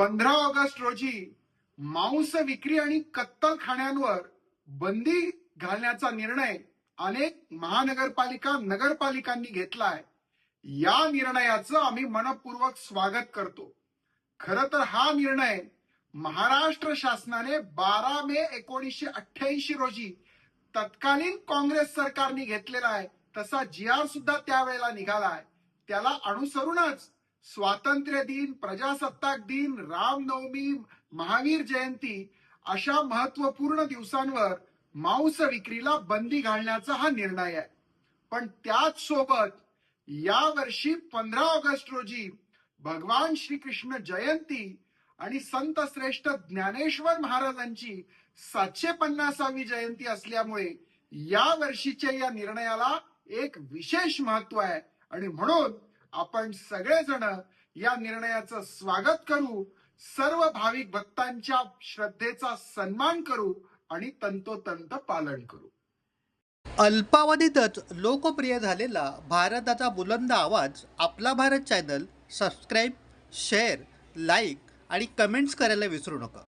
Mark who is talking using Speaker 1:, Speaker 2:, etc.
Speaker 1: पंधरा ऑगस्ट रोजी मांस विक्री आणि कत्तल खाण्यांवर बंदी घालण्याचा निर्णय अनेक महानगरपालिका नगरपालिकांनी घेतलाय. या निर्णयाचं आम्ही मनपूर्वक स्वागत करतो. खर तर हा निर्णय महाराष्ट्र शासनाने बारा मे एकोणीसशे अठ्ठ्याऐंशी रोजी तत्कालीन काँग्रेस सरकारने घेतलेला आहे. तसा जी आर सुद्धा त्यावेळेला निघाला आहे. त्याला अनुसरूनच स्वातंत्र्य दिन प्रजासत्ताक दिन रामनवमी महावीर जयंती अशा महत्त्वपूर्ण दिवसांवर मांस विक्रीला बंदी घालण्याचा हा निर्णय आहे. पण त्याच सोबत या वर्षी पंधरा ऑगस्ट रोजी भगवान श्रीकृष्ण जयंती आणि संत श्रेष्ठ ज्ञानेश्वर महाराजांची सातशे पन्नासावी जयंती असल्यामुळे या वर्षीच्या या निर्णयाला एक विशेष महत्त्व आहे. आणि म्हणून आपण सगळेजण या निर्णयाचं स्वागत करू सर्व भाविक भक्तांच्या श्रद्धेचा सन्मान करू आणि तंतोतंत पालन करू.
Speaker 2: अल्पावधीतच लोकप्रिय झालेला भारताचा बुलंद आवाज आपला Bharat channel subscribe share like आणि कमेंट्स करायला विसरू नका.